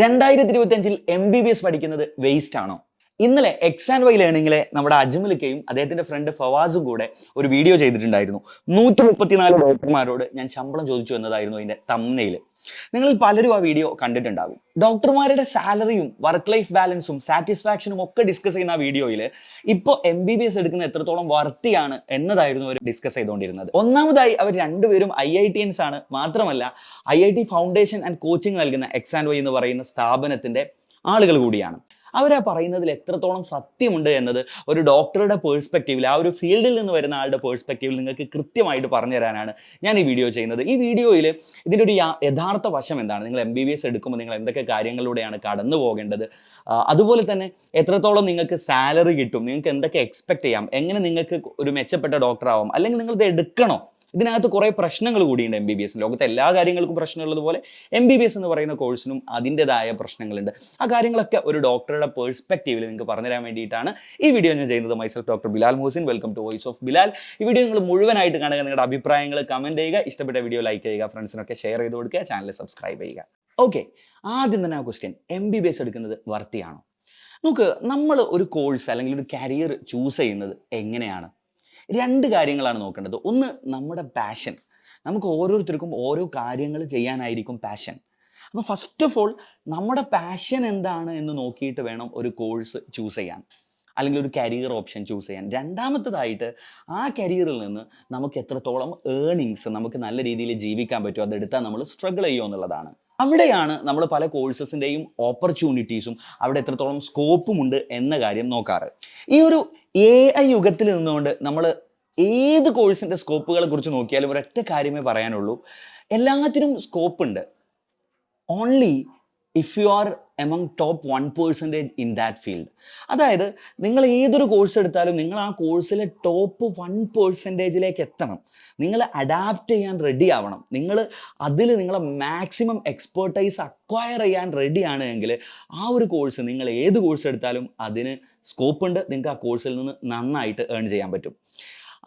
രണ്ടായിരത്തി ഇരുപത്തിയഞ്ചിൽ M B B S പഠിക്കുന്നത് വേസ്റ്റ് ആണോ? ഇന്നലെ എക്സ് ആൻഡ് വൈ ലേണിംഗിലെ നമ്മുടെ അജ്മലിക്കയും അദ്ദേഹത്തിന്റെ ഫ്രണ്ട് ഫവാസും കൂടെ ഒരു വീഡിയോ ചെയ്തിട്ടുണ്ടായിരുന്നു. നൂറ്റി മുപ്പത്തിനാല് ഡോക്ടർമാരോട് ഞാൻ ശമ്പളം ചോദിച്ചു എന്നതായിരുന്നു അതിന്റെ തമ്മനയിൽ നിങ്ങളിൽ പലരും ആ വീഡിയോ കണ്ടിട്ടുണ്ടാകും. ഡോക്ടർമാരുടെ സാലറിയും വർക്ക് ലൈഫ് ബാലൻസും സാറ്റിസ്ഫാക്ഷനും ഒക്കെ ഡിസ്കസ് ചെയ്യുന്ന ആ വീഡിയോയിൽ ഇപ്പോൾ എം ബി ബി എസ് എടുക്കുന്ന എത്രത്തോളം വർത്തിയാണ് എന്നതായിരുന്നു അവർ ഡിസ്കസ് ചെയ്തുകൊണ്ടിരുന്നത്. ഒന്നാമതായി അവർ രണ്ടുപേരും ഐ ഐ ടി എൻസ് ആണ്. മാത്രമല്ല I I T foundation and coaching നൽകുന്ന എക്സ് ആൻഡ് വൈ എന്ന് പറയുന്ന സ്ഥാപനത്തിന്റെ ആളുകൾ കൂടിയാണ്. അവരാ പറയുന്നതിൽ എത്രത്തോളം സത്യമുണ്ട് എന്നത് ഒരു ഡോക്ടറുടെ പേഴ്സ്പെക്റ്റീവിൽ ആ ഒരു ഫീൽഡിൽ നിന്ന് വരുന്ന ആളുടെ പേഴ്സ്പെക്റ്റീവിൽ നിങ്ങൾക്ക് കൃത്യമായിട്ട് പറഞ്ഞു തരാനാണ് ഞാൻ ഈ വീഡിയോ ചെയ്യുന്നത്. ഈ വീഡിയോയിൽ ഇതിന്റെ ഒരു യഥാർത്ഥ വശം എന്താണ്? നിങ്ങൾ എം ബി ബി എസ് എടുക്കുമ്പോൾ നിങ്ങൾ എന്തൊക്കെ കാര്യങ്ങളിലൂടെയാണ് കടന്നു പോകേണ്ടത്? അതുപോലെ തന്നെ എത്രത്തോളം നിങ്ങൾക്ക് സാലറി കിട്ടും? നിങ്ങൾക്ക് എന്തൊക്കെ എക്സ്പെക്ട് ചെയ്യാം? എങ്ങനെ നിങ്ങൾക്ക് ഒരു മെച്ചപ്പെട്ട ഡോക്ടറാവാം അല്ലെങ്കിൽ നിങ്ങൾ എടുക്കണോ? ഇതിനകത്ത് കുറേ പ്രശ്നങ്ങൾ കൂടിയുണ്ട് എം ബി ബി എസ് ലോകത്തെ എല്ലാ കാര്യങ്ങൾക്കും പ്രശ്നമുള്ളതുപോലെ എം ബി ബി എസ് എന്ന് പറയുന്ന കോഴ്സിനും അതിന്റെതായ പ്രശ്നങ്ങളുണ്ട്. ആ കാര്യങ്ങളൊക്കെ ഒരു ഡോക്ടറുടെ പേഴ്സ്പെക്റ്റീവിൽ നിങ്ങൾക്ക് പറഞ്ഞുതരാൻ വേണ്ടിയിട്ടാണ് ഈ വീഡിയോ ഞാൻ ചെയ്യുന്നത്. Myself doctor Bilal Husin welcome to voice of Bilal ഈ വീഡിയോ നിങ്ങൾ മുഴുവനായിട്ട് കാണുക. നിങ്ങളുടെ അഭിപ്രായങ്ങൾ കമന്റ് ചെയ്യുക. ഇഷ്ടപ്പെട്ട വീഡിയോ ലൈക്ക് ചെയ്യുക. ഫ്രണ്ട്സിനൊക്കെ ഷെയർ ചെയ്ത് കൊടുക്കുക. ചാനൽ സബ്സ്ക്രൈബ് ചെയ്യുക. ഓക്കെ ആദ്യം തന്നെ ആ question M B B S എടുക്കുന്നത് വർത്തിയാണോ നോക്ക് നമ്മൾ ഒരു കോഴ്സ് അല്ലെങ്കിൽ ഒരു കരിയർ ചൂസ് ചെയ്യുന്നത് എങ്ങനെയാണ്? രണ്ട് കാര്യങ്ങളാണ് നോക്കേണ്ടത്. ഒന്ന് നമ്മുടെ പാഷൻ നമുക്ക് ഓരോരുത്തർക്കും ഓരോ കാര്യങ്ങൾ ചെയ്യാനായിരിക്കും പാഷൻ അപ്പോൾ ഫസ്റ്റ് ഓഫ് ഓൾ നമ്മുടെ പാഷൻ എന്താണ് എന്ന് നോക്കിയിട്ട് വേണം ഒരു കോഴ്സ് ചൂസ് ചെയ്യാൻ. അല്ലെങ്കിൽ ഒരു കരിയർ ഓപ്ഷൻ ചൂസ് ചെയ്യാൻ. രണ്ടാമത്തതായിട്ട് ആ കരിയറിൽ നിന്ന് നമുക്ക് എത്രത്തോളം ഏണിങ്സ് നമുക്ക് നല്ല രീതിയിൽ ജീവിക്കാൻ പറ്റുമോ അതെടുത്താൽ നമ്മൾ സ്ട്രഗിൾ ചെയ്യുമോ എന്നുള്ളതാണ്. അവിടെയാണ് നമ്മൾ പല കോഴ്സസിന്റെയും ഓപ്പർച്യൂണിറ്റീസും അവിടെ എത്രത്തോളം സ്കോപ്പും ഉണ്ട് എന്ന കാര്യം നോക്കാറ്. ഈ ഒരു എ ഐ യുഗത്തിൽ നിന്നുകൊണ്ട് നമ്മൾ ഏത് കോഴ്സിന്റെ സ്കോപ്പുകളെ കുറിച്ച് നോക്കിയാലും ഒരൊറ്റ കാര്യമേ പറയാനുള്ളൂ. എല്ലാത്തിനും സ്കോപ്പ് ഉണ്ട്. Only if you are among top one percentage in that field അതായത് നിങ്ങൾ ഏതൊരു കോഴ്സ് എടുത്താലും നിങ്ങൾ ആ കോഴ്സിലെ ടോപ്പ് വൺ പേഴ്സന്റേജിലേക്ക് എത്തണം. നിങ്ങൾ അഡാപ്റ്റ് ചെയ്യാൻ റെഡി ആവണം. നിങ്ങൾ അതിൽ നിങ്ങളെ മാക്സിമം എക്സ്പേർട്ടൈസ് അക്വയർ ചെയ്യാൻ റെഡിയാണ് എങ്കിൽ ആ ഒരു കോഴ്സ് നിങ്ങൾ ഏത് കോഴ്സ് എടുത്താലും അതിന് സ്കോപ്പ് ഉണ്ട്. നിങ്ങൾക്ക് ആ കോഴ്സിൽ നിന്ന് നന്നായിട്ട് ഏൺ ചെയ്യാൻ പറ്റും.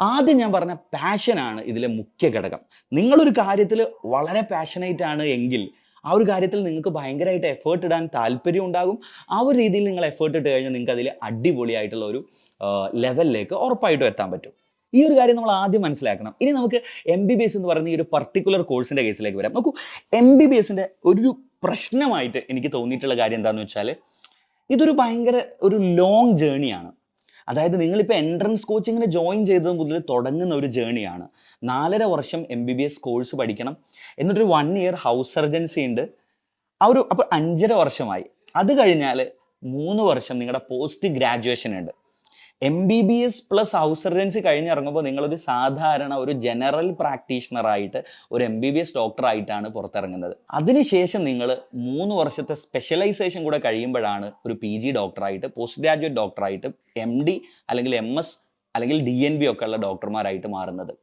ആദ്യം ഞാൻ പറഞ്ഞ പാഷനാണ് ഇതിലെ മുഖ്യ ഘടകം. നിങ്ങളൊരു കാര്യത്തിൽ വളരെ പാഷനേറ്റ് ആണ് എങ്കിൽ ആ ഒരു കാര്യത്തിൽ നിങ്ങൾക്ക് ഭയങ്കരമായിട്ട് എഫേർട്ട് ഇടാൻ താല്പര്യം ഉണ്ടാകും. ആ ഒരു രീതിയിൽ നിങ്ങൾ എഫേർട്ട് ഇട്ട് കഴിഞ്ഞാൽ നിങ്ങൾക്ക് അതിൽ അടിപൊളിയായിട്ടുള്ള ഒരു ലെവലിലേക്ക് ഉറപ്പായിട്ടും എത്താൻ പറ്റും. ഈ ഒരു കാര്യം നമ്മൾ ആദ്യം മനസ്സിലാക്കണം. ഇനി നമുക്ക് എം ബി ബി എസ് എന്ന് പറയുന്ന ഈ ഒരു പർട്ടിക്കുലർ കോഴ്സിന്റെ കേസിലേക്ക് വരാം. നോക്കൂ എം ബി ബി എസിന്റെ ഒരു പ്രശ്നമായിട്ട് എനിക്ക് തോന്നിയിട്ടുള്ള കാര്യം എന്താണെന്ന് വെച്ചാൽ ഇതൊരു ഭയങ്കര ഒരു ലോങ് ജേണിയാണ് അതായത് നിങ്ങളിപ്പോൾ എൻട്രൻസ് കോച്ചിങ്ങിന് ജോയിൻ ചെയ്തത് മുതൽ തുടങ്ങുന്ന ഒരു ജേണിയാണ് നാലര വർഷം M B B S course പഠിക്കണം. എന്നിട്ടൊരു വൺ ഇയർ ഹൗസ് സർജൻസി ഉണ്ട്. ആ ഒരു അപ്പോൾ അഞ്ചര വർഷമായി. അത് കഴിഞ്ഞാൽ മൂന്ന് വർഷം നിങ്ങളുടെ പോസ്റ്റ് ഗ്രാജുവേഷൻ ഉണ്ട്. M B B S plus house surgency കഴിഞ്ഞിറങ്ങുമ്പോൾ നിങ്ങളൊരു സാധാരണ ഒരു ജനറൽ പ്രാക്ടീഷണറായിട്ട് ഒരു എം ബി ബി എസ് ഡോക്ടറായിട്ടാണ് പുറത്തിറങ്ങുന്നത്. അതിനുശേഷം നിങ്ങൾ മൂന്ന് വർഷത്തെ സ്പെഷ്യലൈസേഷൻ കൂടെ കഴിയുമ്പോഴാണ് ഒരു പി ജി ഡോക്ടറായിട്ട് പോസ്റ്റ് ഗ്രാജുവേറ്റ് ഡോക്ടറായിട്ട് എം ഡി അല്ലെങ്കിൽ എം എസ് അല്ലെങ്കിൽ ഡി എൻ ബി ഒക്കെ ഉള്ള ഡോക്ടർമാരായിട്ട് മാറുന്നത്.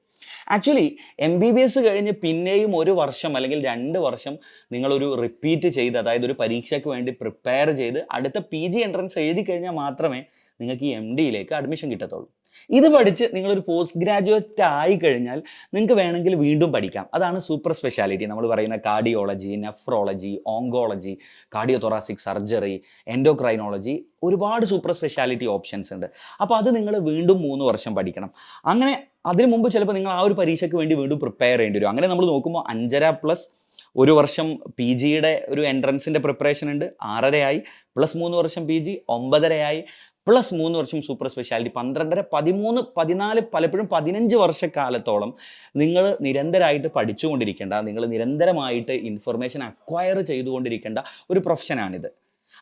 Actually M B B S കഴിഞ്ഞ് പിന്നെയും ഒരു വർഷം അല്ലെങ്കിൽ രണ്ട് വർഷം നിങ്ങളൊരു റിപ്പീറ്റ് ചെയ്ത് അതായത് ഒരു പരീക്ഷയ്ക്ക് വേണ്ടി പ്രിപ്പയർ ചെയ്ത് അടുത്ത പി ജി എൻട്രൻസ് എഴുതി കഴിഞ്ഞാൽ മാത്രമേ നിങ്ങൾക്ക് ഈ എം ഡിയിലേക്ക് അഡ്മിഷൻ കിട്ടത്തുള്ളൂ. ഇത് പഠിച്ച് നിങ്ങളൊരു പോസ്റ്റ് ഗ്രാജുവേറ്റ് ആയി കഴിഞ്ഞാൽ നിങ്ങൾക്ക് വേണമെങ്കിൽ വീണ്ടും പഠിക്കാം. അതാണ് സൂപ്പർ സ്പെഷ്യാലിറ്റി നമ്മൾ പറയുന്ന cardiology nephrology oncology cardiothoracic surgery endocrinology ഒരുപാട് സൂപ്പർ സ്പെഷ്യാലിറ്റി ഓപ്ഷൻസ് ഉണ്ട്. അപ്പോൾ അത് നിങ്ങൾ വീണ്ടും മൂന്ന് വർഷം പഠിക്കണം. അങ്ങനെ അതിനു മുമ്പ് ചിലപ്പോൾ നിങ്ങൾ ആ ഒരു പരീക്ഷയ്ക്ക് വേണ്ടി വീണ്ടും പ്രിപ്പയർ ചെയ്യേണ്ടി വരും. അങ്ങനെ നമ്മൾ നോക്കുമ്പോൾ അഞ്ചര പ്ലസ് ഒരു വർഷം പി ജിയുടെ ഒരു എൻട്രൻസിന്റെ പ്രിപ്പറേഷൻ ഉണ്ട്. ആറരയായി പ്ലസ് മൂന്ന് വർഷം പി ജി ഒമ്പതരയായി പ്ലസ് മൂന്ന് വർഷം സൂപ്പർ സ്പെഷ്യാലിറ്റി. പന്ത്രണ്ടര പതിമൂന്ന് പതിനാല് പലപ്പോഴും പതിനഞ്ച് വർഷക്കാലത്തോളം നിങ്ങൾ നിരന്തരമായിട്ട് പഠിച്ചുകൊണ്ടിരിക്കേണ്ട നിങ്ങൾ നിരന്തരമായിട്ട് ഇൻഫർമേഷൻ അക്വയർ ചെയ്തുകൊണ്ടിരിക്കേണ്ട ഒരു പ്രൊഫഷനാണിത്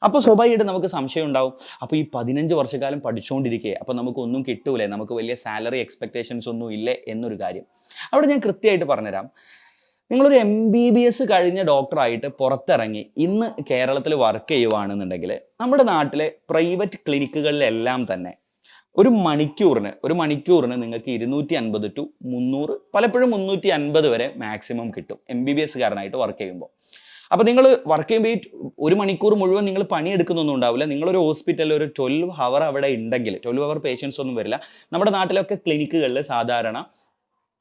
അപ്പോൾ സ്വാഭാവികമായിട്ട് നമുക്ക് സംശയം ഉണ്ടാവും. അപ്പോൾ ഈ പതിനഞ്ച് വർഷക്കാലം പഠിച്ചുകൊണ്ടിരിക്കുക അപ്പോൾ നമുക്കൊന്നും കിട്ടൂലേ നമുക്ക് വലിയ സാലറി എക്സ്പെക്റ്റേഷൻസ് ഒന്നും ഇല്ലേ എന്നൊരു കാര്യം. അവിടെ ഞാൻ കൃത്യമായിട്ട് പറഞ്ഞുതരാം. നിങ്ങളൊരു എം ബി ബി എസ് കഴിഞ്ഞ ഡോക്ടറായിട്ട് പുറത്തിറങ്ങി ഇന്ന് കേരളത്തിൽ വർക്ക് ചെയ്യുവാണെന്നുണ്ടെങ്കിൽ നമ്മുടെ നാട്ടിലെ പ്രൈവറ്റ് ക്ലിനിക്കുകളിലെല്ലാം തന്നെ ഒരു മണിക്കൂറിന് ഒരു മണിക്കൂറിന് നിങ്ങൾക്ക് ഇരുന്നൂറ്റി അൻപത് ടു മുന്നൂറ് പലപ്പോഴും മുന്നൂറ്റി അൻപത് വരെ മാക്സിമം കിട്ടും എം ബി ബി എസ്സുകാരനായിട്ട് വർക്ക് ചെയ്യുമ്പോൾ. അപ്പോൾ നിങ്ങൾ വർക്ക് ചെയ്യുമ്പോൾ ഒരു മണിക്കൂർ മുഴുവൻ നിങ്ങൾ പണിയെടുക്കുന്നൊന്നും ഉണ്ടാവില്ല. നിങ്ങളൊരു ഹോസ്പിറ്റലിൽ ഒരു ട്വൽവ് ഹവർ അവിടെ ഉണ്ടെങ്കിൽ ട്വൽവ് ഹവർ പേഷ്യൻസ് ഒന്നും വരില്ല. നമ്മുടെ നാട്ടിലൊക്കെ ക്ലിനിക്കുകളിൽ സാധാരണ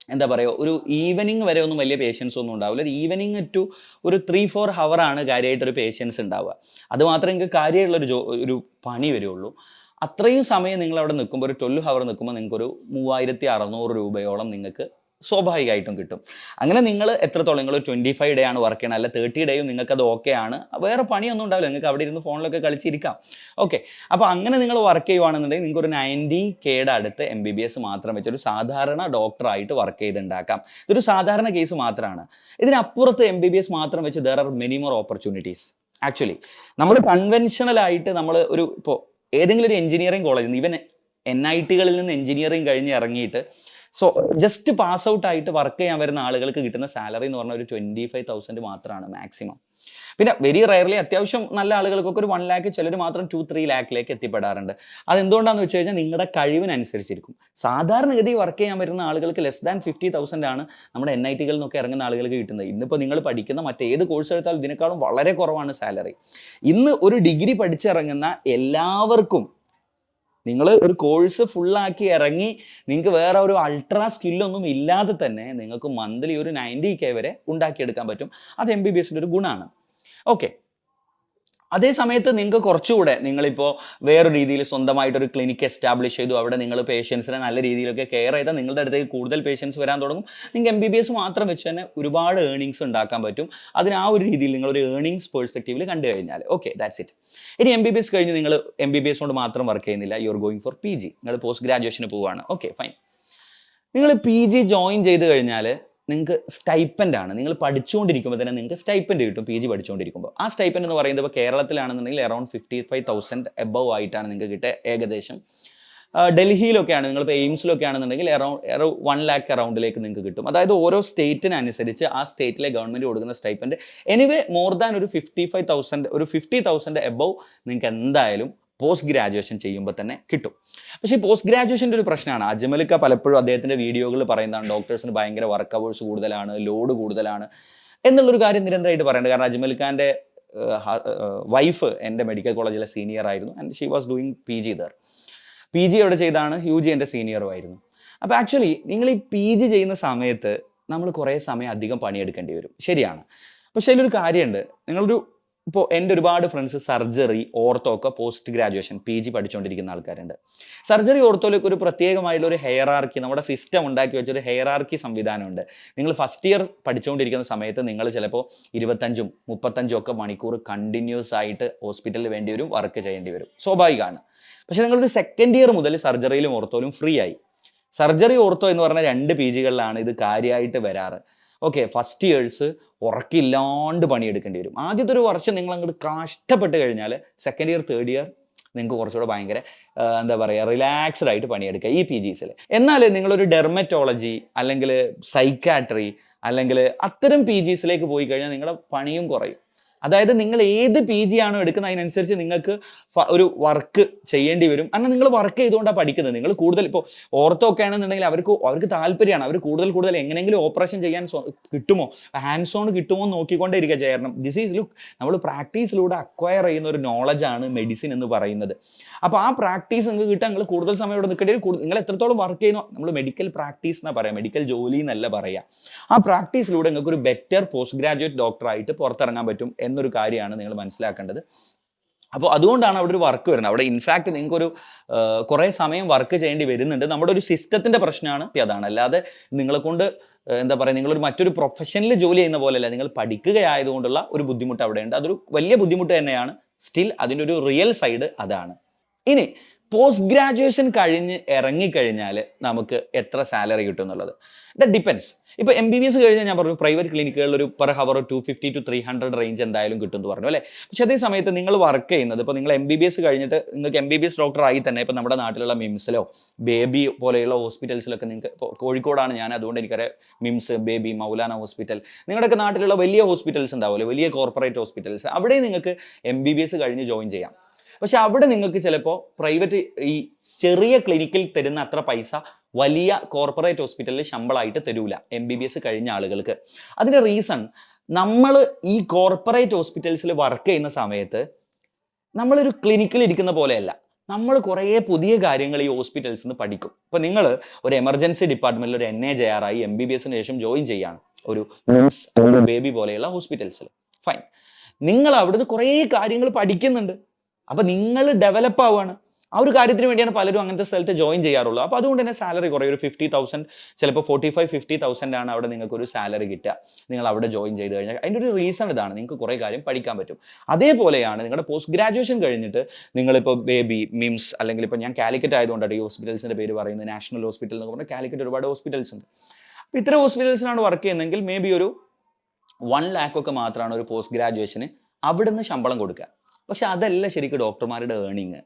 എന്താ പറയുക ഒരു ഈവനിങ് വരെ ഒന്നും വലിയ പേഷ്യൻസ് ഒന്നും ഉണ്ടാവില്ല. ഒരു ഈവനിങ് ടു ഒരു ത്രീ ഫോർ ഹവറാണ് ആണ് കാര്യമായിട്ട് ഒരു പേഷ്യൻസ് ഉണ്ടാവുക അതുമാത്രം നിങ്ങൾക്ക് കാര്യമായിട്ടുള്ള ഒരു ജോ ഒരു പണി വരുള്ളൂ. അത്രയും സമയം നിങ്ങൾ അവിടെ നിൽക്കുമ്പോൾ ഒരു ട്വൽവ് ഹവർ നിൽക്കുമ്പോൾ നിങ്ങൾക്കൊരു മൂവായിരത്തി അറുന്നൂറ് രൂപയോളം നിങ്ങൾക്ക് സ്വാഭാവികമായിട്ടും കിട്ടും. അങ്ങനെ നിങ്ങൾ എത്രത്തോളം നിങ്ങൾ ട്വന്റി ഫൈവ് ഡേ ആണ് വർക്ക് ചെയ്യണം അല്ല തേർട്ടി ഡേയും നിങ്ങൾക്ക് അത് ഓക്കെ ആണ്. വേറെ പണിയൊന്നും ഉണ്ടാവില്ല നിങ്ങൾക്ക് അവിടെ ഇരുന്ന് ഫോണിലൊക്കെ കളിച്ചിരിക്കാം ഓക്കെ അപ്പോൾ അങ്ങനെ നിങ്ങൾ വർക്ക് ചെയ്യുവാണെന്നുണ്ടെങ്കിൽ നിങ്ങൾക്ക് ഒരു നയന്റി കെയുടെ അടുത്ത് എം ബി ബി എസ് മാത്രം വെച്ച് ഒരു സാധാരണ ഡോക്ടറായിട്ട് വർക്ക് ചെയ്തുണ്ടാക്കാം. ഇതൊരു സാധാരണ കേസ് മാത്രമാണ് ഇതിനപ്പുറത്ത് എം ബി ബി എസ് മാത്രം വെച്ച് there are many more opportunities actually നമ്മൾ കൺവെൻഷണൽ ആയിട്ട് നമ്മൾ ഒരു ഇപ്പോൾ ഏതെങ്കിലും ഒരു എഞ്ചിനീയറിംഗ് കോളേജിൽ നിന്ന് ഇവൻ എൻ ഐ ടികളിൽ നിന്ന് എഞ്ചിനീയറിംഗ് കഴിഞ്ഞ് ഇറങ്ങിയിട്ട് സോ ജസ്റ്റ് പാസ് ഔട്ട് ആയിട്ട് വർക്ക് ചെയ്യാൻ വരുന്ന ആളുകൾക്ക് കിട്ടുന്ന സാലറി എന്ന് പറഞ്ഞാൽ ഒരു ട്വന്റി ഫൈവ് തൗസൻഡ് മാത്രമാണ് മാക്സിമം പിന്നെ വെരി റയർലി അത്യാവശ്യം നല്ല ആളുകൾക്കൊക്കെ ഒരു വൺ ലാക്ക് ചിലർ മാത്രം ടു ത്രീ ലാക്കിലേക്ക് എത്തിപ്പെടാറുണ്ട്. അതെന്തുകൊണ്ടാണെന്ന് വെച്ച് കഴിഞ്ഞാൽ നിങ്ങളുടെ കഴിവിനനുസരിച്ചിരിക്കും. സാധാരണഗതി വർക്ക് ചെയ്യാൻ വരുന്ന ആളുകൾക്ക് ലെസ് ദാൻ ഫിഫ്റ്റി തൗസൻഡ് ആണ് നമ്മുടെ എൻ ഐ ടികളിൽ നിന്നൊക്കെ ഇറങ്ങുന്ന ആളുകൾക്ക് കിട്ടുന്നത്. ഇന്നിപ്പോൾ നിങ്ങൾ പഠിക്കുന്ന മറ്റേത് കോഴ്സ് എടുത്താലും ഇതിനേക്കാളും വളരെ കുറവാണ് സാലറി ഇന്ന് ഒരു ഡിഗ്രി പഠിച്ചിറങ്ങുന്ന എല്ലാവർക്കും നിങ്ങൾ ഒരു കോഴ്സ് ഫുള്ളാക്കി ഇറങ്ങി നിങ്ങൾക്ക് വേറെ ഒരു അൾട്രാ സ്കില്ലൊന്നും ഇല്ലാതെ തന്നെ നിങ്ങൾക്ക് മന്ത്ലി ഒരു നയന്റി കെ വരെ ഉണ്ടാക്കിയെടുക്കാൻ പറ്റും. അത് എം ബി ബി എസിന്റെ ഒരു ഗുണമാണ് ഓക്കെ അതേ സമയത്ത് നിങ്ങൾക്ക് കുറച്ചുകൂടെ നിങ്ങളിപ്പോൾ വേറൊരു രീതിയിൽ സ്വന്തമായിട്ടൊരു ക്ലിനിക്ക് എസ്റ്റാബ്ലിഷ് ചെയ്തു അവിടെ നിങ്ങൾ പേഷ്യൻസിനെ നല്ല രീതിയിലൊക്കെ കെയർ ചെയ്താൽ നിങ്ങളുടെ അടുത്തേക്ക് കൂടുതൽ പേഷ്യൻസ് വരാൻ തുടങ്ങും. നിങ്ങൾക്ക് എം ബി ബി എസ് മാത്രം വെച്ച് തന്നെ ഒരുപാട് ഏണിങ്സ് ഉണ്ടാക്കാൻ പറ്റും. അതിന് ആ ഒരു രീതിയിൽ നിങ്ങളൊരു ഏണിങ്സ് പേഴ്സ്പെക്റ്റീവിൽ കണ്ടു കഴിഞ്ഞാൽ ഓക്കെ ദാറ്റ്സ് ഇറ്റ് ഇനി എം ബി ബി എസ് കഴിഞ്ഞ് നിങ്ങൾ എം ബി ബി എസ് കൊണ്ട് മാത്രം വർക്ക് ചെയ്യുന്നില്ല. You are going for P G നിങ്ങൾ പോസ്റ്റ് ഗ്രാജുവേഷന് പോവുകയാണ്. ഓക്കെ ഫൈൻ നിങ്ങൾ പി ജി ജോയിൻ ചെയ്ത് കഴിഞ്ഞാൽ നിങ്ങൾക്ക് സ്റ്റൈപ്പന്റ് ആണ്. നിങ്ങൾ പഠിച്ചുകൊണ്ടിരിക്കുമ്പോൾ തന്നെ നിങ്ങൾക്ക് സ്റ്റൈപ്പന്റ് കിട്ടും പി ജി പഠിച്ചുകൊണ്ടിരിക്കുമ്പോൾ ആ സ്റ്റൈപ്പന്റ് എന്ന് പറയുന്നത് ഇപ്പോൾ കേരളത്തിലാണെന്നുണ്ടെങ്കിൽ around fifty five thousand above ആയിട്ടാണ് നിങ്ങൾക്ക് കിട്ടുക ഏകദേശം. ഡൽഹിയിലൊക്കെയാണ് നിങ്ങളിപ്പോൾ എയിംസിലൊക്കെ ആണെന്നുണ്ടെങ്കിൽ അറൗണ്ട് അറൗണ്ട് വൺ ലാക്ക് അറൗണ്ടിലേക്ക് നിങ്ങൾക്ക് കിട്ടും. അതായത് ഓരോ സ്റ്റേറ്റിനനുസരിച്ച് ആ സ്റ്റേറ്റിലെ ഗവൺമെന്റ് കൊടുക്കുന്ന സ്റ്റൈപ്പന്റ് എനിവേ മോർ ദാൻ ഒരു ഫിഫ്റ്റി ഫൈവ് തൗസൻഡ് ഒരു ഫിഫ്റ്റി തൗസൻഡ് എബവ് നിങ്ങൾക്ക് എന്തായാലും പോസ്റ്റ് ഗ്രാജുവേഷൻ ചെയ്യുമ്പോൾ തന്നെ കിട്ടും. പക്ഷേ പോസ്റ്റ് ഗ്രാജുവേഷന്റെ ഒരു പ്രശ്നമാണ് അജ്മലിക്ക പലപ്പോഴും അദ്ദേഹത്തിന്റെ വീഡിയോകൾ പറയുന്നതാണ് ഡോക്ടേഴ്സിന് ഭയങ്കര വർക്ക് അവേഴ്സ് കൂടുതലാണ് ലോഡ് കൂടുതലാണ് എന്നുള്ളൊരു കാര്യം നിരന്തരമായിട്ട് പറയുന്നത് കാരണം അജ്മൽ ഖാന്റെ വൈഫ് എന്റെ മെഡിക്കൽ കോളേജിലെ സീനിയർ ആയിരുന്നു. And she was doing P G there P G എവിടെ ചെയ്താണ്? യു ജി എന്റെ സീനിയറും ആയിരുന്നു. അപ്പോൾ ആക്ച്വലി നിങ്ങൾ ഈ പി ജി ചെയ്യുന്ന സമയത്ത് നമ്മൾ കുറേ സമയം അധികം പണിയെടുക്കേണ്ടി വരും. ശരിയാണ്. പക്ഷേ അതിലൊരു കാര്യമുണ്ട്. നിങ്ങളൊരു ഇപ്പോൾ എന്റെ ഒരുപാട് ഫ്രണ്ട്സ് സർജറി ഓർത്തോ ഒക്കെ പോസ്റ്റ് ഗ്രാജുവേഷൻ പി ജി പഠിച്ചുകൊണ്ടിരിക്കുന്ന ആൾക്കാരുണ്ട് സർജറി ഓർത്തോയിലൊക്കെ ഒരു പ്രത്യേകമായിട്ടുള്ള ഒരു ഹെയറാർക്കി നമ്മുടെ സിസ്റ്റം ഉണ്ടാക്കി വെച്ചൊരു ഹെയറാർക്കി സംവിധാനമുണ്ട്. നിങ്ങൾ ഫസ്റ്റ് ഇയർ പഠിച്ചുകൊണ്ടിരിക്കുന്ന സമയത്ത് നിങ്ങൾ ചിലപ്പോൾ ഇരുപത്തഞ്ചും മുപ്പത്തഞ്ചും ഒക്കെ മണിക്കൂർ കണ്ടിന്യൂസ് ആയിട്ട് ഹോസ്പിറ്റലിൽ വേണ്ടി വരും വർക്ക് ചെയ്യേണ്ടി വരും. സ്വാഭാവികമാണ്. പക്ഷേ നിങ്ങളൊരു സെക്കൻഡ് ഇയർ മുതൽ സർജറിയിലും ഓർത്തോയിലും ഫ്രീ ആയി. സർജറി ഓർത്തോ എന്ന് പറഞ്ഞ രണ്ട് പി ജികളിലാണ് ഇത് കാര്യമായിട്ട് വരാറ്. ഓക്കെ ഫസ്റ്റ് ഇയേഴ്സ് ഉറക്കില്ലാണ്ട് പണിയെടുക്കേണ്ടി വരും. ആദ്യത്തെ ഒരു വർഷം നിങ്ങൾ അങ്ങോട്ട് കഷ്ടപ്പെട്ട് കഴിഞ്ഞാൽ സെക്കൻഡ് ഇയർ തേർഡ് ഇയർ നിങ്ങൾക്ക് കുറച്ചുകൂടെ ഭയങ്കര എന്താ പറയുക റിലാക്സ്ഡ് ആയിട്ട് പണിയെടുക്കുക ഈ പി ജിസിൽ എന്നാൽ നിങ്ങളൊരു ഡെർമറ്റോളജി അല്ലെങ്കിൽ സൈക്കാട്രി അല്ലെങ്കിൽ അത്തരം പി ജിസിലേക്ക് പോയി കഴിഞ്ഞാൽ നിങ്ങളുടെ പണിയും കുറയും. അതായത് നിങ്ങൾ ഏത് പി ജി ആണോ എടുക്കുന്നത് അതിനനുസരിച്ച് നിങ്ങൾക്ക് ഒരു വർക്ക് ചെയ്യേണ്ടി വരും. കാരണം നിങ്ങൾ വർക്ക് ചെയ്തുകൊണ്ടാണ് പഠിക്കുന്നത്. നിങ്ങൾ കൂടുതൽ ഇപ്പോൾ ഓർത്തോ ഒക്കെ ആണെന്നുണ്ടെങ്കിൽ അവർക്ക് അവർക്ക് താല്പര്യമാണ്. അവർ കൂടുതൽ കൂടുതൽ എങ്ങനെയെങ്കിലും ഓപ്പറേഷൻ ചെയ്യാൻ കിട്ടുമോ? ഹാൻഡ്സ് ഓൺ കിട്ടുമോ എന്ന് നോക്കിക്കൊണ്ടേ ഇരിക്കുക ദിസ് ഈസ് ലുക്ക് നമ്മൾ പ്രാക്ടീസിലൂടെ അക്വയർ ചെയ്യുന്ന ഒരു നോളജാണ് മെഡിസിൻ എന്ന് പറയുന്നത്. അപ്പോൾ ആ പ്രാക്ടീസ് നിങ്ങൾക്ക് കിട്ടാൻ നിങ്ങൾ കൂടുതൽ സമയം ഇവിടെ നിൽക്കേണ്ടി വരും. നിങ്ങൾ എത്രത്തോളം വർക്ക് ചെയ്യുന്നു? നമ്മൾ മെഡിക്കൽ പ്രാക്ടീസ് എന്നാ പറയാം. മെഡിക്കൽ ജോലി എന്നല്ല പറയാം. ആ പ്രാക്ടീസിലൂടെ നിങ്ങൾക്ക് ഒരു ബെറ്റർ പോസ്റ്റ് ഗ്രാജുവേറ്റ് ഡോക്ടറായിട്ട് പുറത്തിറങ്ങാൻ പറ്റും എന്നൊരു കാര്യമാണ് നിങ്ങൾ മനസ്സിലാക്കേണ്ടത്. അപ്പോൾ അതുകൊണ്ടാണ് അവിടെ ഒരു വർക്ക് വരുന്നത്. അവിടെ ഇൻഫാക്ട് നിങ്ങൾക്കൊരു കുറേ സമയം വർക്ക് ചെയ്യേണ്ടി വരുന്നുണ്ട്. നമ്മുടെ ഒരു സിസ്റ്റത്തിന്റെ പ്രശ്നമാണ് അതാണ്. അല്ലാതെ നിങ്ങളെ കൊണ്ട് എന്താ പറയുക നിങ്ങളൊരു മറ്റൊരു പ്രൊഫഷനിൽ ജോലി ചെയ്യുന്ന പോലെയല്ല. നിങ്ങൾ പഠിക്കുകയായതുകൊണ്ടുള്ള ഒരു ബുദ്ധിമുട്ട് അവിടെയുണ്ട്. അതൊരു വലിയ ബുദ്ധിമുട്ട് തന്നെയാണ്. സ്റ്റിൽ അതിന്റെ ഒരു റിയൽ സൈഡ് അതാണ്. ഇനി പോസ്റ്റ് ഗ്രാജുവേഷൻ കഴിഞ്ഞ് ഇറങ്ങിക്കഴിഞ്ഞാൽ നമുക്ക് എത്ര സാലറി കിട്ടും എന്നുള്ളത് ദ ഡിപ്പെൻസ് ഇപ്പോൾ എം ബി ബി എസ് കഴിഞ്ഞാൽ ഞാൻ പറഞ്ഞു പ്രൈവറ്റ് ക്ലിനിക്കുകളിൽ ഒരു per hour two fifty two three hundred range എന്തായാലും കിട്ടും എന്ന് പറഞ്ഞു അല്ലേ? പക്ഷേ അതേ സമയത്ത് നിങ്ങൾ വർക്ക് ചെയ്യുന്നത് ഇപ്പോൾ നിങ്ങൾ എം ബി ബി എസ് കഴിഞ്ഞിട്ട് നിങ്ങൾക്ക് എം ബി ബി എസ് ഡോക്ടറായി തന്നെ ഇപ്പോൾ നമ്മുടെ നാട്ടിലുള്ള മിംസിലോ ബേബി പോലെയുള്ള ഹോസ്പിറ്റൽസിലൊക്കെ നിങ്ങൾക്ക് ഇപ്പോൾ കോഴിക്കോടാണ് ഞാൻ അതുകൊണ്ട് എനിക്കറിയാം മിംസ് ബേബി മൗലാന ഹോസ്പിറ്റൽ നിങ്ങളുടെയൊക്കെ നാട്ടിലുള്ള വലിയ ഹോസ്പിറ്റൽസ് ഉണ്ടാവുമല്ലോ വലിയ കോർപ്പറേറ്റ് ഹോസ്പിറ്റൽസ് അവിടെ നിങ്ങൾക്ക് എം ബി ബി എസ് കഴിഞ്ഞ് ജോയിൻ ചെയ്യാം. പക്ഷെ അവിടെ നിങ്ങൾക്ക് ചിലപ്പോൾ പ്രൈവറ്റ് ഈ ചെറിയ ക്ലിനിക്കിൽ തരുന്ന അത്ര പൈസ വലിയ കോർപ്പറേറ്റ് ഹോസ്പിറ്റലിൽ ശമ്പളമായിട്ട് തരൂല എം ബി ബി എസ് കഴിഞ്ഞ ആളുകൾക്ക്. അതിന്റെ റീസൺ നമ്മൾ ഈ കോർപ്പറേറ്റ് ഹോസ്പിറ്റൽസിൽ വർക്ക് ചെയ്യുന്ന സമയത്ത് നമ്മളൊരു ക്ലിനിക്കിൽ ഇരിക്കുന്ന പോലെയല്ല. നമ്മൾ കുറേ പുതിയ കാര്യങ്ങൾ ഈ ഹോസ്പിറ്റൽസിൽ നിന്ന് പഠിക്കും. ഇപ്പം നിങ്ങൾ ഒരു എമർജൻസി ഡിപ്പാർട്ട്മെന്റിൽ ഒരു എൻ എ ജെ ആർ ആയി എം ബി ബി എസിന് ശേഷം ജോയിൻ ചെയ്യാണ്. ഒരു മിംസ് അല്ലെങ്കിൽ ബേബി പോലെയുള്ള ഹോസ്പിറ്റൽസിൽ ഫൈൻ നിങ്ങൾ അവിടുന്ന് കുറേ കാര്യങ്ങൾ പഠിക്കുന്നുണ്ട്. അപ്പം നിങ്ങൾ ഡെവലപ്പ് ആവുകയാണ്. ആ ഒരു കാര്യത്തിന് വേണ്ടിയാണ് പലരും അങ്ങനത്തെ സ്ഥലത്ത് ജോയിൻ ചെയ്യാറുള്ളത്. അപ്പോൾ അതുകൊണ്ട് തന്നെ സാലറി കുറേ ഒരു ഫിഫ്റ്റി തൗസൻഡ് ചിലപ്പോൾ ഫോർട്ടി ഫൈവ് ഫിഫ്റ്റി തൗസൻഡ് ആണ് അവിടെ നിങ്ങൾക്ക് ഒരു സാലറി കിട്ടുക. നിങ്ങൾ അവിടെ ജോയിൻ ചെയ്ത് കഴിഞ്ഞാൽ അതിന്റെ ഒരു റീസൺ ഇതാണ്. നിങ്ങൾക്ക് കുറേ കാര്യം പഠിക്കാൻ പറ്റും. അതേപോലെയാണ് നിങ്ങളുടെ പോസ്റ്റ് ഗ്രാജുവേഷൻ കഴിഞ്ഞിട്ട് നിങ്ങളിപ്പോൾ ബേബി മിംസ് അല്ലെങ്കിൽ ഇപ്പോൾ ഞാൻ കാലിക്കറ്റ് ആയതുകൊണ്ടാണ് ഈ ഹോസ്പിറ്റൽസിന്റെ പേര് പറയുന്നത്. നാഷണൽ ഹോസ്പിറ്റൽ എന്ന് പറഞ്ഞാൽ കാലിക്കറ്റ് ഒരുപാട് ഹോസ്പിറ്റൽസ് ഉണ്ട്. അപ്പോൾ ഇത്ര ഹോസ്പിറ്റൽസിലാണ് വർക്ക് ചെയ്യുന്നതെങ്കിൽ മേ ബി ഒരു വൺ ലാക്ക് ഒക്കെ മാത്രമാണ് ഒരു പോസ്റ്റ് ഗ്രാജുവേഷന് അവിടുന്ന് ശമ്പളം കൊടുക്കുക. പക്ഷെ അതല്ല ശരിക്കും ഡോക്ടർമാരുടെ ഏണിങ്.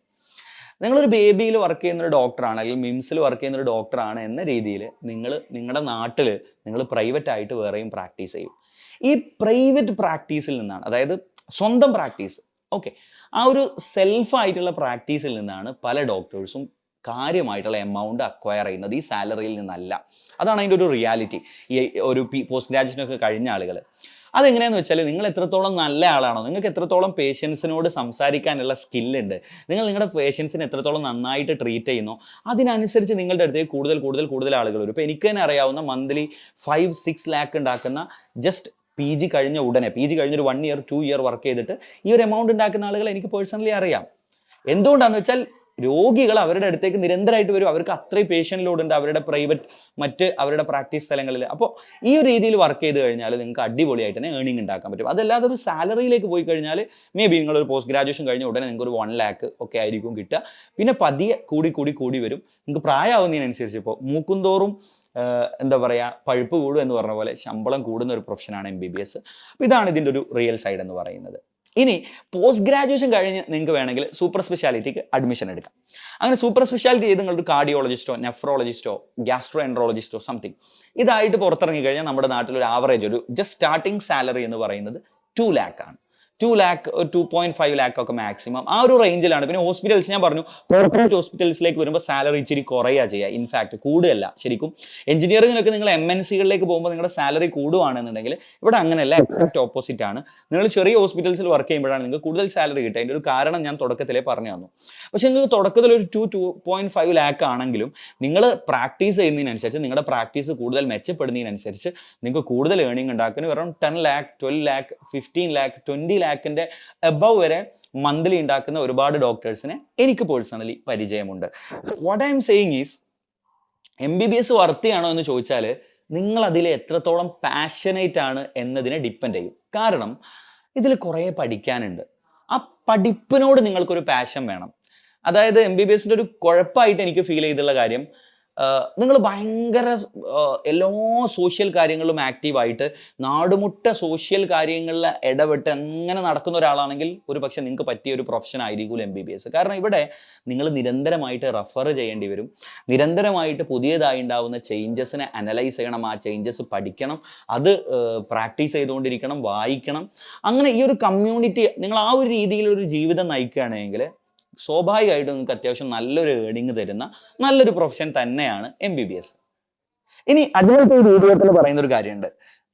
നിങ്ങളൊരു ബേബിയിൽ വർക്ക് ചെയ്യുന്ന ഒരു ഡോക്ടറാണ് അല്ലെങ്കിൽ മിംസിൽ വർക്ക് ചെയ്യുന്ന ഒരു ഡോക്ടറാണ് എന്ന രീതിയിൽ നിങ്ങൾ നിങ്ങളുടെ നാട്ടിൽ നിങ്ങൾ പ്രൈവറ്റ് ആയിട്ട് വേറെയും പ്രാക്ടീസ് ചെയ്യും. ഈ പ്രൈവറ്റ് പ്രാക്ടീസിൽ നിന്നാണ് അതായത് സ്വന്തം പ്രാക്ടീസ്. ഓക്കെ. ആ ഒരു സെൽഫായിട്ടുള്ള പ്രാക്ടീസിൽ നിന്നാണ് പല ഡോക്ടേഴ്സും കാര്യമായിട്ടുള്ള എമൗണ്ട് അക്വയർ ചെയ്യുന്നത് ഈ സാലറിയിൽ നിന്നല്ല. അതാണ് അതിന്റെ ഒരു റിയാലിറ്റി ഈ ഒരു പോസ്റ്റ് ഗ്രാജുവേഷൻ ഒക്കെ കഴിഞ്ഞ ആളുകൾ. അതെങ്ങനെയാന്ന് വെച്ചാൽ നിങ്ങൾ എത്രത്തോളം നല്ല ആളാണോ നിങ്ങൾക്ക് എത്രത്തോളം പേഷ്യൻസിനോട് സംസാരിക്കാനുള്ള സ്കില്ലുണ്ട് നിങ്ങൾ നിങ്ങളുടെ പേഷ്യൻസിനെ എത്രത്തോളം നന്നായിട്ട് ട്രീറ്റ് ചെയ്യുന്നു അതിനനുസരിച്ച് നിങ്ങളുടെ അടുത്തേക്ക് കൂടുതൽ കൂടുതൽ കൂടുതൽ ആളുകൾ വരും. ഇപ്പോൾ എനിക്ക് തന്നെ അറിയാവുന്ന മന്ത്ലി ഫൈവ് സിക്സ് ലാക്ക് ഉണ്ടാക്കുന്ന ജസ്റ്റ് പി ജി കഴിഞ്ഞ ഉടനെ പി ജി കഴിഞ്ഞൊരു one year two year work ചെയ്തിട്ട് ഈ ഒരു എമൗണ്ട് ഉണ്ടാക്കുന്ന ആളുകൾ എനിക്ക് പേഴ്സണലി അറിയാം. എന്തുകൊണ്ടാണെന്ന് വെച്ചാൽ രോഗികൾ അവരുടെ അടുത്തേക്ക് നിരന്തരമായിട്ട് വരും. അവർക്ക് അത്രയും പേഷ്യന്റ് ലോഡ് ഉണ്ട് അവരുടെ പ്രൈവറ്റ് മറ്റ് അവരുടെ പ്രാക്ടീസ് സ്ഥലങ്ങളിൽ. അപ്പോൾ ഈ ഒരു രീതിയിൽ വർക്ക് ചെയ്ത് കഴിഞ്ഞാൽ നിങ്ങൾക്ക് അടിപൊളിയായിട്ട് തന്നെ ഏണിംഗ് ഉണ്ടാക്കാൻ പറ്റും. അതല്ലാതെ ഒരു സാലറിയിലേക്ക് പോയി കഴിഞ്ഞാൽ മേ ബി നിങ്ങളൊരു പോസ്റ്റ് ഗ്രാജുവേഷൻ കഴിഞ്ഞ ഉടനെ നിങ്ങൾക്ക് ഒരു വൺ ലാക്ക് ഒക്കെ ആയിരിക്കും കിട്ടുക. പിന്നെ പതിയെ കൂടി കൂടി കൂടി വരും. നിങ്ങൾക്ക് പ്രായമാവുന്നതിനനുസരിച്ച് ഇപ്പോൾ മൂക്കുംതോറും എന്താ പറയുക പഴുപ്പ് കൂടും എന്ന് പറഞ്ഞ പോലെ ശമ്പളം കൂടുന്ന ഒരു പ്രൊഫഷനാണ് എം ബി ബി എസ് അപ്പോൾ ഇതാണ് ഇതിന്റെ ഒരു റിയൽ സൈഡ് എന്ന് പറയുന്നത്. ഇനി പോസ്റ്റ് ഗ്രാജുവേഷൻ കഴിഞ്ഞ് നിങ്ങൾക്ക് വേണമെങ്കിൽ സൂപ്പർ സ്പെഷ്യാലിറ്റിക്ക് അഡ്മിഷൻ എടുക്കാം. അങ്ങനെ സൂപ്പർ സ്പെഷ്യാലിറ്റി ചെയ്ത് നിങ്ങളൊരു കാർഡിയോളജിസ്റ്റോ നെഫ്രോളജിസ്റ്റോ ഗ്യാസ്ട്രോ എൻട്രോളജിസ്റ്റോ സംതിങ് ഇതായിട്ട് പുറത്തിറങ്ങി കഴിഞ്ഞാൽ നമ്മുടെ നാട്ടിൽ ഒരു ആവറേജ് ഒരു ജസ്റ്റ് സ്റ്റാർട്ടിങ് സാലറി എന്ന് പറയുന്നത് ടു ലാക്ക് ആണ്. Two lakh two point five lakh ഒക്കെ മാക്സിമം ആ ഒരു റേഞ്ചിലാണ് പിന്നെ ഹോസ്പിറ്റൽസ് ഞാൻ പറഞ്ഞു കോർപ്പറേറ്റ് ഹോസ്പിറ്റൽസിലേക്ക് വരുമ്പോൾ സാലറി ഇച്ചിരി കുറയുക ചെയ്യുക ഇൻഫാക്ട് കൂടുതലല്ല ശരിക്കും എഞ്ചിനീയറിംഗിലൊക്കെ നിങ്ങൾ എം എൻ സികളിലേക്ക് പോകുമ്പോൾ നിങ്ങളുടെ സാലറി കൂടുവാണെന്നുണ്ടെങ്കിൽ ഇവിടെ അങ്ങനെയല്ല എക്സാക്ട് ഓപ്പോസിറ്റ് ആണ്. നിങ്ങൾ ചെറിയ ഹോസ്പിറ്റൽസിൽ വർക്ക് ചെയ്യുമ്പോഴാണ് നിങ്ങൾക്ക് കൂടുതൽ സാലറി കിട്ടുക. അതിന്റെ ഒരു കാരണം ഞാൻ തുടക്കത്തിലേ പറഞ്ഞു തന്നു. പക്ഷെ നിങ്ങൾക്ക് തുടക്കത്തിൽ ഒരു two two point five lakh ആണെങ്കിലും നിങ്ങൾ പ്രാക്ടീസ് ചെയ്യുന്നതിനനുസരിച്ച് നിങ്ങളുടെ പ്രാക്ടീസ് കൂടുതൽ മെച്ചപ്പെടുന്നതിനനുസരിച്ച് നിങ്ങൾക്ക് കൂടുതൽ ഏണിംഗ് ഉണ്ടാക്കുന്നു വെറും ten lakh twelve lakh fifteen lakh twenty ലാക്കിന്റെ above വരെ മന്ത്ലി ഉണ്ടാക്കുന്ന ഒരുപാട് ഡോക്ടേഴ്സിനെ എനിക്ക് പേഴ്സണലി പരിചയമുണ്ട്. What I'm saying is M B B S വർത്തിയാണോ എന്ന് ചോദിച്ചാൽ നിങ്ങൾ അതിൽ എത്രത്തോളം പാഷനേറ്റ് ആണ് എന്നതിനെ ഡിപ്പെൻഡ് ചെയ്യും. കാരണം ഇതിൽ കുറേ പഠിക്കാനുണ്ട്. ആ പഠിപ്പിനോട് നിങ്ങൾക്കൊരു പാഷൻ വേണം. അതായത് എം ബി ബി എസിന്റെ ഒരു കുഴപ്പമായിട്ട് എനിക്ക് ഫീൽ ചെയ്തുള്ള കാര്യം നിങ്ങൾ ഭയങ്കര എല്ലാ സോഷ്യൽ കാര്യങ്ങളിലും ആക്റ്റീവായിട്ട് നാടുമുട്ട സോഷ്യൽ കാര്യങ്ങളിൽ ഇടപെട്ട് എങ്ങനെ നടക്കുന്ന ഒരാളാണെങ്കിൽ ഒരു പക്ഷേ നിങ്ങൾക്ക് പറ്റിയ ഒരു പ്രൊഫഷൻ ആയിരിക്കും എം ബി ബി എസ് കാരണം ഇവിടെ നിങ്ങൾ നിരന്തരമായിട്ട് റെഫർ ചെയ്യേണ്ടി വരും. നിരന്തരമായിട്ട് പുതിയതായി ഉണ്ടാവുന്ന ചേഞ്ചസിനെ അനലൈസ് ചെയ്യണം. ആ ചേഞ്ചസ് പഠിക്കണം. അത് പ്രാക്ടീസ് ചെയ്തുകൊണ്ടിരിക്കണം. വായിക്കണം. അങ്ങനെ ഈ ഒരു കമ്മ്യൂണിറ്റി നിങ്ങൾ ആ ഒരു രീതിയിലൊരു ജീവിതം നയിക്കുകയാണെങ്കിൽ സ്വാഭാവികമായിട്ടും നിങ്ങൾക്ക് അത്യാവശ്യം നല്ലൊരു ഏണിങ് തരുന്ന നല്ലൊരു പ്രൊഫഷൻ തന്നെയാണ് എം ബി ബി എസ് ഇനി അതിനകത്ത് ഒരു വീഡിയോത്തിൽ പറയുന്ന ഒരു കാര്യമുണ്ട്.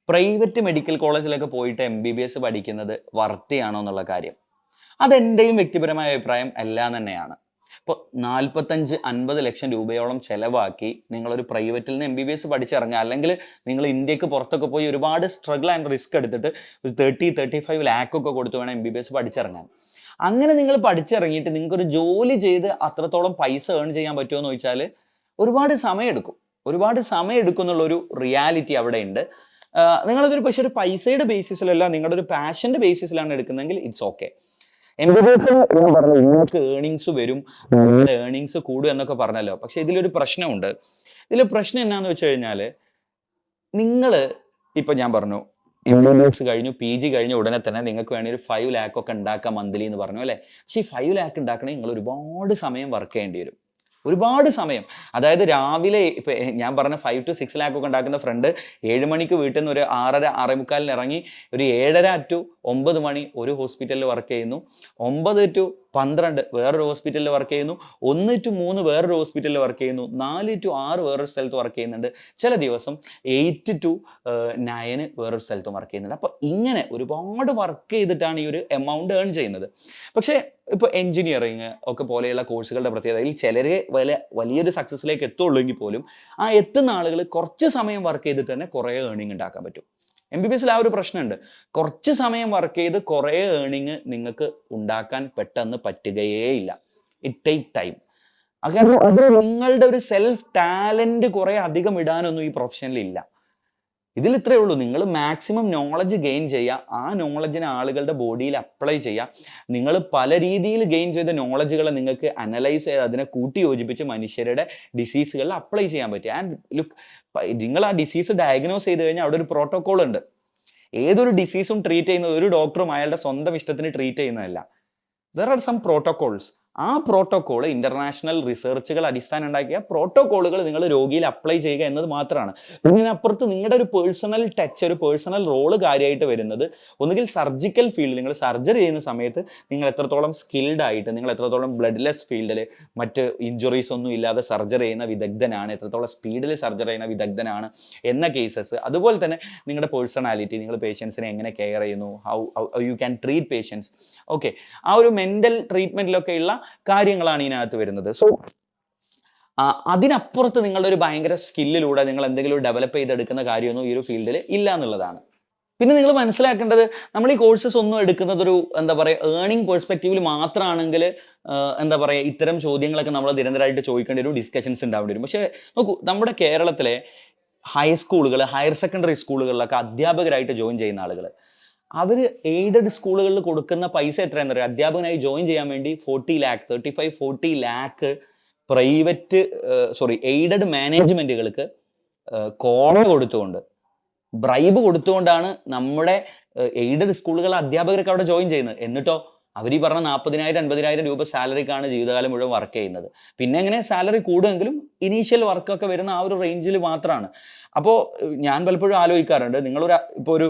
പ്രൈവറ്റ് മെഡിക്കൽ കോളേജിലൊക്കെ പോയിട്ട് എം ബി ബി എസ് പഠിക്കുന്നത് വർത്തിയാണോ എന്നുള്ള കാര്യം. അതെന്റെയും വ്യക്തിപരമായ അഭിപ്രായം എല്ലാം തന്നെയാണ്. ഇപ്പോൾ നാൽപ്പത്തഞ്ച് അൻപത് ലക്ഷം രൂപയോളം ചെലവാക്കി നിങ്ങളൊരു പ്രൈവറ്റിൽ നിന്ന് എം ബി ബി എസ് പഠിച്ചിറങ്ങുക അല്ലെങ്കിൽ നിങ്ങൾ ഇന്ത്യയ്ക്ക് പുറത്തൊക്കെ പോയി ഒരുപാട് സ്ട്രഗിൾ ആൻഡ് റിസ്ക് എടുത്തിട്ട് ഒരു തേർട്ടി തേർട്ടി ഫൈവ് ലാക്കൊക്കെ കൊടുത്ത് വേണം എം ബി ബി എസ് പഠിച്ചിറങ്ങാൻ. അങ്ങനെ നിങ്ങൾ പഠിച്ചിറങ്ങിയിട്ട് നിങ്ങൾക്കൊരു ജോലി ചെയ്ത് അത്രത്തോളം പൈസ ഏൺ ചെയ്യാൻ പറ്റുമോ എന്ന് ചോദിച്ചാൽ ഒരുപാട് സമയമെടുക്കും. ഒരുപാട് സമയമെടുക്കും എന്നുള്ളൊരു റിയാലിറ്റി അവിടെ ഉണ്ട് നിങ്ങളതൊരു പക്ഷേ ഒരു പൈസയുടെ ബേസിസിലല്ല നിങ്ങളുടെ ഒരു പാഷന്റെ ബേസിസിലാണ് എടുക്കുന്നതെങ്കിൽ it's okay M B B S പറഞ്ഞു നിങ്ങൾക്ക് ഏണിങ്സ് വരും നിങ്ങളുടെ ഏണിങ്സ് കൂടും എന്നൊക്കെ പറഞ്ഞല്ലോ. പക്ഷെ ഇതിലൊരു പ്രശ്നമുണ്ട്. ഇതിൽ പ്രശ്നം എന്നാന്ന് വെച്ച് കഴിഞ്ഞാൽ നിങ്ങൾ ഇപ്പം ഞാൻ പറഞ്ഞു എം കഴിഞ്ഞു പി ജി കഴിഞ്ഞ ഉടനെ തന്നെ നിങ്ങൾക്ക് വേണമെങ്കിൽ ഒരു ഫൈവ് ലാക്ക് ഒക്കെ ഉണ്ടാക്കാം മന്ത്ലി എന്ന് പറഞ്ഞു അല്ലേ? പക്ഷേ ഈ ഫൈവ് ലാക്ക് ഉണ്ടാക്കണമെങ്കിൽ നിങ്ങൾ ഒരുപാട് സമയം വർക്ക് ചെയ്യേണ്ടി വരും. ഒരുപാട് സമയം. അതായത് രാവിലെ ഇപ്പം ഞാൻ പറഞ്ഞ ഫൈവ് ടു സിക്സ് ലാക്ക് ഒക്കെ ഉണ്ടാക്കുന്ന ഫ്രണ്ട് ഏഴ് മണിക്ക് വീട്ടിൽ നിന്ന് ഒരു ആറര ആറേ മുക്കാലിന് ഇറങ്ങി ഒരു ഏഴര ടു ഒമ്പത് മണി ഒരു ഹോസ്പിറ്റലിൽ വർക്ക് ചെയ്യുന്നു. ഒമ്പത് ടു പന്ത്രണ്ട് വേറൊരു ഹോസ്പിറ്റലിൽ വർക്ക് ചെയ്യുന്നു. ഒന്ന് ടു മൂന്ന് വേറൊരു ഹോസ്പിറ്റലിൽ വർക്ക് ചെയ്യുന്നു. നാല് ടു ആറ് വേറൊരു സ്ഥലത്ത് വർക്ക് ചെയ്യുന്നുണ്ട്. ചില ദിവസം എയ്റ്റ് ടു നയന് വേറൊരു സ്ഥലത്ത് വർക്ക് ചെയ്യുന്നുണ്ട്. അപ്പോൾ ഇങ്ങനെ ഒരുപാട് വർക്ക് ചെയ്തിട്ടാണ് ഈ ഒരു എമൗണ്ട് ഏൺ ചെയ്യുന്നത്. പക്ഷേ ഇപ്പോൾ എഞ്ചിനീയറിങ് ഒക്കെ പോലെയുള്ള കോഴ്സുകളുടെ പ്രത്യേകതയിൽ ചിലർ വലിയ വലിയൊരു സക്സസ്സിലേക്ക് എത്തുള്ളൂ എങ്കിൽ പോലും ആ എത്തുന്ന ആളുകൾ കുറച്ച് സമയം വർക്ക് ചെയ്തിട്ട് തന്നെ കുറേ ഏണിംഗ് ഉണ്ടാക്കാൻ പറ്റും. എം ബി ബി എസിൽ ആ ഒരു പ്രശ്നമുണ്ട്. കുറച്ച് സമയം വർക്ക് ചെയ്ത് കുറേ ഏണിങ് നിങ്ങൾക്ക് ഉണ്ടാക്കാൻ പെട്ടെന്ന് പറ്റുകയേ ഇല്ല ഇറ്റ് ടേക്ക് ടൈം കാരണം അത്. നിങ്ങളുടെ ഒരു സെൽഫ് ടാലന്റ് കുറെ അധികം ഇടാനൊന്നും ഈ പ്രൊഫഷനിൽ ഇല്ല. ഇതിൽ ഇത്രയേ ഉള്ളൂ. നിങ്ങൾ മാക്സിമം നോളജ് ഗെയിൻ ചെയ്യുക. ആ നോളജിനെ ആളുകളുടെ ബോഡിയിൽ അപ്ലൈ ചെയ്യുക. നിങ്ങൾ പല രീതിയിൽ ഗെയിൻ ചെയ്ത നോളജുകളെ നിങ്ങൾക്ക് അനലൈസ് ചെയ്ത് അതിനെ കൂട്ടി യോജിപ്പിച്ച് മനുഷ്യരുടെ ഡിസീസുകളിൽ അപ്ലൈ ചെയ്യാൻ പറ്റും ആൻഡ് ലുക്ക് നിങ്ങൾ ആ ഡിസീസ് ഡയഗ്നോസ് ചെയ്ത് കഴിഞ്ഞാൽ അവിടെ ഒരു പ്രോട്ടോകോൾ ഉണ്ട്. ഏതൊരു ഡിസീസും ട്രീറ്റ് ചെയ്യുന്നത് ഒരു ഡോക്ടറും അയാളുടെ സ്വന്തം ഇഷ്ടത്തിന് ട്രീറ്റ് ചെയ്യുന്നതല്ല. ദർ ആർ സം പ്രോട്ടോകോൾസ് ആ പ്രോട്ടോകോൾ ഇന്റർനാഷണൽ റിസർച്ചുകൾ അടിസ്ഥാനം ഉണ്ടാക്കിയ പ്രോട്ടോകോളുകൾ നിങ്ങൾ രോഗിയിൽ അപ്ലൈ ചെയ്യുക എന്നത് മാത്രമാണ്. ഇതിനപ്പുറത്ത് നിങ്ങളുടെ ഒരു പേഴ്സണൽ ടച്ച് ഒരു പേഴ്സണൽ റോൾ കാര്യമായിട്ട് വരുന്നത് ഒന്നുകിൽ സർജിക്കൽ ഫീൽഡ് നിങ്ങൾ സർജറി ചെയ്യുന്ന സമയത്ത് നിങ്ങൾ എത്രത്തോളം സ്കിൽഡ് ആയിട്ട് നിങ്ങൾ എത്രത്തോളം ബ്ലഡ്ലെസ് ഫീൽഡിൽ മറ്റ് ഇഞ്ചുറീസ് ഒന്നും ഇല്ലാതെ സർജറി ചെയ്യുന്ന വിദഗ്ധനാണ് എത്രത്തോളം സ്പീഡിൽ സർജറി ചെയ്യുന്ന വിദഗ്ധനാണ് എന്ന കേസസ് അതുപോലെ തന്നെ നിങ്ങളുടെ പേഴ്സണാലിറ്റി നിങ്ങൾ പേഷ്യൻസിനെ എങ്ങനെ കെയർ ചെയ്യുന്നു how you can treat patients okay ആ ഒരു മെന്റൽ ട്രീറ്റ്മെന്റിലൊക്കെ ഉള്ള കാര്യങ്ങളാണ് ഇതിനകത്ത് വരുന്നത്. സോ അതിനപ്പുറത്ത് നിങ്ങളുടെ ഒരു ഭയങ്കര സ്കില്ലിലൂടെ നിങ്ങൾ എന്തെങ്കിലും ഡെവലപ്പ് ചെയ്തെടുക്കുന്ന കാര്യമൊന്നും ഈ ഒരു ഫീൽഡിൽ ഇല്ല എന്നുള്ളതാണ്. പിന്നെ നിങ്ങൾ മനസ്സിലാക്കേണ്ടത് നമ്മൾ ഈ കോഴ്സസ് ഒന്നും എടുക്കുന്നത് ഒരു എന്താ പറയുക ഏണിംഗ് പേഴ്സ്പെക്റ്റീവിൽ മാത്രമാണെങ്കിൽ എന്താ പറയുക ഇത്തരം ചോദ്യങ്ങളൊക്കെ നമ്മൾ നിരന്തരമായിട്ട് ചോദിക്കേണ്ടി വരും ഡിസ്കഷൻസ് ഉണ്ടാവേണ്ടി വരും. പക്ഷേ നോക്കൂ നമ്മുടെ കേരളത്തിലെ ഹൈസ്കൂളുകൾ ഹയർ സെക്കൻഡറി സ്കൂളുകളിലൊക്കെ അധ്യാപകരായിട്ട് ജോയിൻ ചെയ്യുന്ന ആളുകൾ അവർ എയ്ഡഡ് സ്കൂളുകളിൽ കൊടുക്കുന്ന പൈസ എത്രയാണെന്ന് അറിയാം? അധ്യാപകനായി ജോയിൻ ചെയ്യാൻ വേണ്ടി forty lakh thirty five forty lakh private sorry aided മാനേജ്മെന്റുകൾക്ക് കോള കൊടുത്തുകൊണ്ട് ബ്രൈബ് കൊടുത്തുകൊണ്ടാണ് നമ്മുടെ എയ്ഡഡ് സ്കൂളുകൾ അധ്യാപകർക്ക് അവിടെ ജോയിൻ ചെയ്യുന്നത്. എന്നിട്ടോ അവർ ഈ പറഞ്ഞ നാൽപ്പതിനായിരം അൻപതിനായിരം രൂപ സാലറിക്കാണ് ജീവിതകാലം മുഴുവൻ വർക്ക് ചെയ്യുന്നത്. പിന്നെ എങ്ങനെ സാലറി കൂടുമെങ്കിലും ഇനീഷ്യൽ വർക്കൊക്കെ വരുന്ന ആ ഒരു റേഞ്ചിൽ മാത്രമാണ് അപ്പോൾ ഞാൻ പലപ്പോഴും ആലോചിക്കാറുണ്ട് നിങ്ങളൊരു ഇപ്പോൾ ഒരു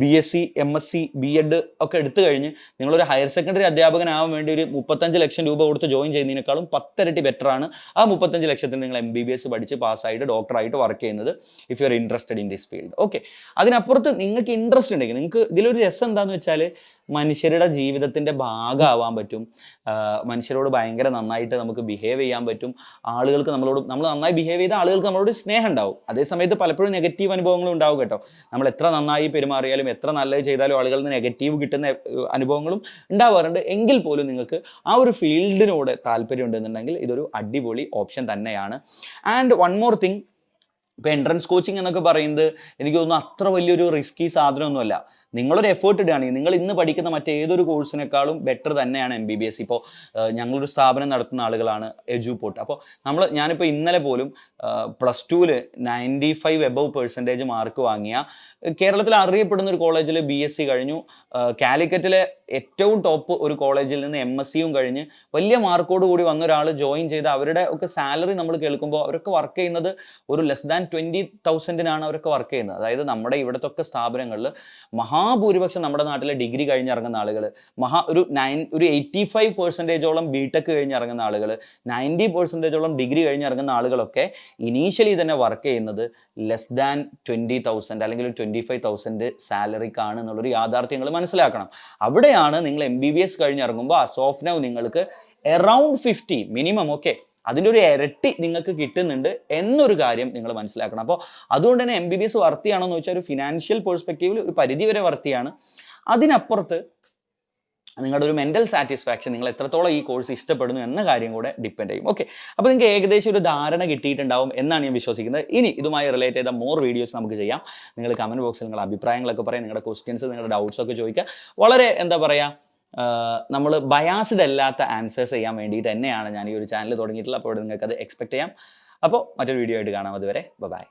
B S C M S C B Ed ഒക്കെ എടുത്തു കഴിഞ്ഞ് നിങ്ങളൊരു ഹയർ സെക്കൻഡറി അധ്യാപകനാവാൻ വേണ്ടി ഒരു മുപ്പത്തഞ്ച് ലക്ഷം രൂപ കൊടുത്ത് ജോയിൻ ചെയ്യുന്നതിനേക്കാളും പത്തിരട്ടി ബെറ്റർ ആണ് ആ മുപ്പത്തഞ്ച് ലക്ഷത്തിന് നിങ്ങൾ എം ബി ബി എസ് പഠിച്ച് പാസ്സായിട്ട് ഡോക്ടറായിട്ട് വർക്ക് ചെയ്യുന്നത് if you are interested in this field okay അതിനപ്പുറത്ത് നിങ്ങൾക്ക് ഇൻട്രസ്റ്റ് ഉണ്ടെങ്കിൽ നിങ്ങൾക്ക് ഇതിലൊരു രസം എന്താണെന്ന് വെച്ചാൽ മനുഷ്യരുടെ ജീവിതത്തിന്റെ ഭാഗമാവാൻ പറ്റും. മനുഷ്യരോട് ഭയങ്കര നന്നായിട്ട് നമുക്ക് ബിഹേവ് ചെയ്യാൻ പറ്റും. ആളുകൾക്ക് നമ്മളോട് നമ്മൾ നന്നായി ബിഹേവ് ചെയ്ത ആളുകൾക്ക് നമ്മളോട് സ്നേഹം ഉണ്ടാവും. അതേസമയത്ത് പലപ്പോഴും നെഗറ്റീവ് അനുഭവങ്ങളും ഉണ്ടാവും കേട്ടോ. നമ്മൾ എത്ര നന്നായി പെരുമാറിയാലും എത്ര നല്ലത് ചെയ്താലും ആളുകളിൽ നിന്ന് നെഗറ്റീവ് കിട്ടുന്ന അനുഭവങ്ങളും ഉണ്ടാവാറുണ്ട്. എങ്കിൽ പോലും നിങ്ങൾക്ക് ആ ഒരു ഫീൽഡിനോട് താല്പര്യം ഉണ്ടെന്നുണ്ടെങ്കിൽ ഇതൊരു അടിപൊളി ഓപ്ഷൻ തന്നെയാണ്. ആൻഡ് വൺ മോർ തിങ് ഇപ്പോൾ എൻട്രൻസ് കോച്ചിങ് എന്നൊക്കെ പറയുന്നത് എനിക്ക് തോന്നുന്നു അത്ര വലിയൊരു റിസ്കി സാധനമൊന്നുമല്ല. നിങ്ങളൊരു എഫേർട്ട് ഇടുകയാണെങ്കിൽ നിങ്ങൾ ഇന്ന് പഠിക്കുന്ന മറ്റേതൊരു കോഴ്സിനേക്കാളും ബെറ്റർ തന്നെയാണ് എം ബി ബി എസ് ഇപ്പോൾ ഞങ്ങളൊരു സ്ഥാപനം നടത്തുന്ന ആളുകളാണ് എജുപോർട്ട് അപ്പോൾ നമ്മൾ ഞാനിപ്പോൾ ഇന്നലെ പോലും പ്ലസ് ടുവിൽ ninety five above percentage mark വാങ്ങിയ കേരളത്തിൽ അറിയപ്പെടുന്ന ഒരു കോളേജിൽ ബി എസ് സി കഴിഞ്ഞു. കാലിക്കറ്റിലെ ഏറ്റവും ടോപ്പ് ഒരു കോളേജിൽ നിന്ന് എം എസ് സിയും കഴിഞ്ഞ് വലിയ മാർക്കോട് കൂടി വന്ന ഒരാൾ ജോയിൻ ചെയ്ത് അവരുടെ ഒക്കെ സാലറി നമ്മൾ കേൾക്കുമ്പോൾ അവരൊക്കെ വർക്ക് ചെയ്യുന്നത് ഒരു ലെസ് ദാൻ ട്വന്റി തൗസൻഡിനാണ് അവരൊക്കെ വർക്ക് ചെയ്യുന്നത്. അതായത് നമ്മുടെ ഇവിടത്തൊക്കെ സ്ഥാപനങ്ങളിൽ സ്ഥാപനങ്ങളിൽ മഹാഭൂരിപക്ഷം നമ്മുടെ നാട്ടിലെ ഡിഗ്രി കഴിഞ്ഞിറങ്ങുന്ന ആളുകൾ മഹാ ഒരു നയൻ ഒരു എയ്റ്റി ഫൈവ് പെർസെന്റേജോളം ബി ടെക് കഴിഞ്ഞിറങ്ങുന്ന ആളുകൾ നയന്റി പെർസെന്റേജോളം ഡിഗ്രി കഴിഞ്ഞിറങ്ങുന്ന ആളുകളൊക്കെ ഇനീഷ്യലി തന്നെ വർക്ക് ചെയ്യുന്നത് ലെസ് ദാൻ ട്വന്റി തൗസൻഡ് അല്ലെങ്കിൽ ട്വന്റി ഫൈവ് തൗസൻഡ് സാലറിക്കാണ് എന്നുള്ളൊരു യാഥാർത്ഥ്യങ്ങൾ മനസ്സിലാക്കണം. അവിടെയാണ് നിങ്ങൾ എം ബി ബി എസ് കഴിഞ്ഞിറങ്ങുമ്പോൾ അസോഫ്നവ് നിങ്ങൾക്ക് എറൗണ്ട് ഫിഫ്റ്റി മിനിമം ഓക്കെ അതിന്റെ ഒരു ഇരട്ടി നിങ്ങൾക്ക് കിട്ടുന്നുണ്ട് എന്നൊരു കാര്യം നിങ്ങൾ മനസ്സിലാക്കണം. അപ്പോൾ അതുകൊണ്ട് തന്നെ എം ബി ബി എസ് വർത്തിയാണോ എന്ന് വെച്ചാൽ ഒരു ഫിനാൻഷ്യൽ പേഴ്സ്പെക്റ്റീവിൽ ഒരു പരിധി വരെ വർത്തിയാണ്. അതിനപ്പുറത്ത് നിങ്ങളുടെ ഒരു മെന്റൽ സാറ്റിസ്ഫാക്ഷൻ നിങ്ങൾ എത്രത്തോളം ഈ കോഴ്സ് ഇഷ്ടപ്പെടുന്നു എന്ന കാര്യം കൂടെ ഡിപ്പെൻഡ് ചെയ്യും. ഓക്കെ അപ്പോൾ നിങ്ങൾക്ക് ഏകദേശം ഒരു ധാരണ കിട്ടിയിട്ടുണ്ടാവും എന്നാണ് ഞാൻ വിശ്വസിക്കുന്നത്. ഇനി ഇതുമായി റിലേറ്റ് ചെയ്ത മോർ വീഡിയോസ് നമുക്ക് ചെയ്യാം. നിങ്ങൾ കമന്റ് ബോക്സിൽ നിങ്ങളുടെ അഭിപ്രായങ്ങളൊക്കെ പറയാം. നിങ്ങളുടെ ക്വസ്റ്റ്യൻസ് നിങ്ങളുടെ ഡൗട്ട്സ് ഒക്കെ ചോദിക്കുക. വളരെ എന്താ പറയുക നമ്മൾ ബയാസ്ഡ് അല്ലാത്ത ആൻസേഴ്സ് ചെയ്യാൻ വേണ്ടിയിട്ട് തന്നെയാണ് ഞാൻ ഈ ഒരു ചാനൽ തുടങ്ങിയിട്ടുള്ളത്. അപ്പോൾ നിങ്ങൾക്ക് അത് എക്സ്പെക്ട് ചെയ്യാം. അപ്പോൾ മറ്റൊരു വീഡിയോ ആയിട്ട് കാണാം അതുവരെ. ബൈ